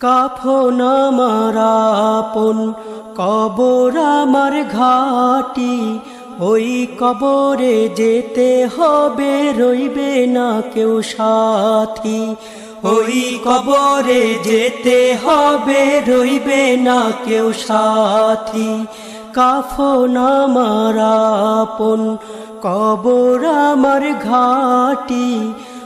কাফন আমার কবর আমার ঘাটি। ওই কবরে যেতে হবে, রইবে না কেউ সাথী। ওই কবরে যেতে হবে, রইবে না কেউ সাথী। কাফন আমার কবর আমার ঘাটি।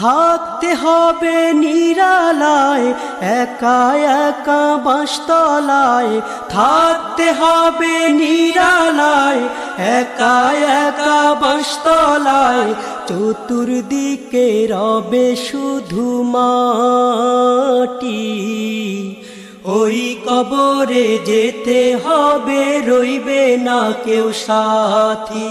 থাকতে হবে নিরালায়, একা একা বাঁশতলায় থাকতে হবে নিরালায়, একা একা বাঁশতলায় চতুর্দিকে রবে শুধু মাটি। ওই কবরে যেতে হবে, রইবে না কেউ সাথী।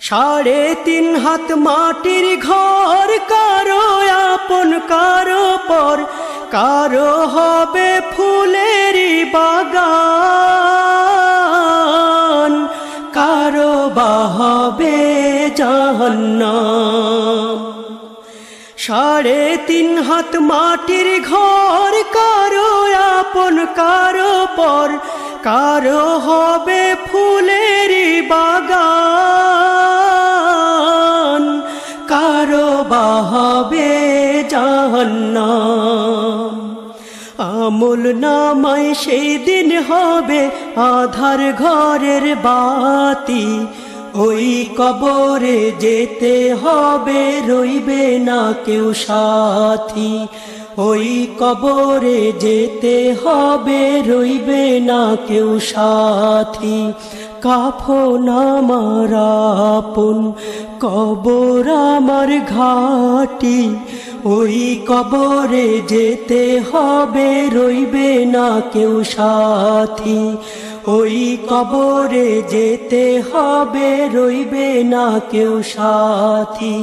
সাড়ে তিন হাত মাটির ঘর, কারও আপন, কারও পর, কারও হবে ফুলেরই বাগান, কারও বা হবে জাহান্নাম। সাড়ে তিন হাত মাটির ঘর, কারও আপন, কারও পর, কারও হবে ফুলের জাহান্নাম। আমল নামায় সেই দিন হবে আধার ঘরের বাতি। ওই কবরে যেতে হবে রইবে না কেউ সাথী। ওই কবরে যেতে হবে রইবে না কেউ সাথী। কাফন আমার আপন, কবর আমার ঘাটি। ওই কবরে যেতে হবে, রইবে না কেউ সাথী। ওই কবরে যেতে হবে, রইবে না কেউ সাথী।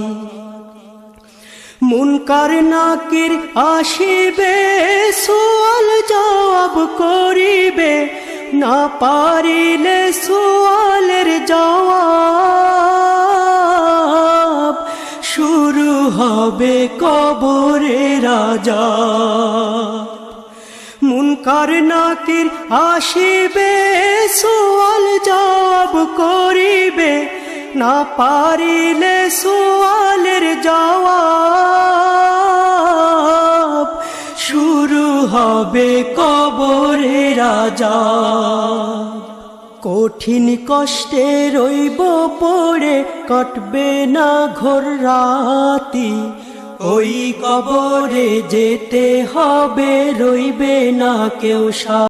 মুনকার নাকির আসিবে, সোয়াল জবাব করিবে। না পারিলে সোয়ালের জবাব হবে কবরে রাজা। মুনকার নাকির আসিবে সোয়াল জবাব করিবে, না পারিলে সোয়ালের জবাব। শুরু হবে কবরে রাজা। কঠিন কষ্টে রইব পড়ে, কাটবে না ঘোর রাতি। ওই কবরে যেতে হবে, রইবে না কেউ সা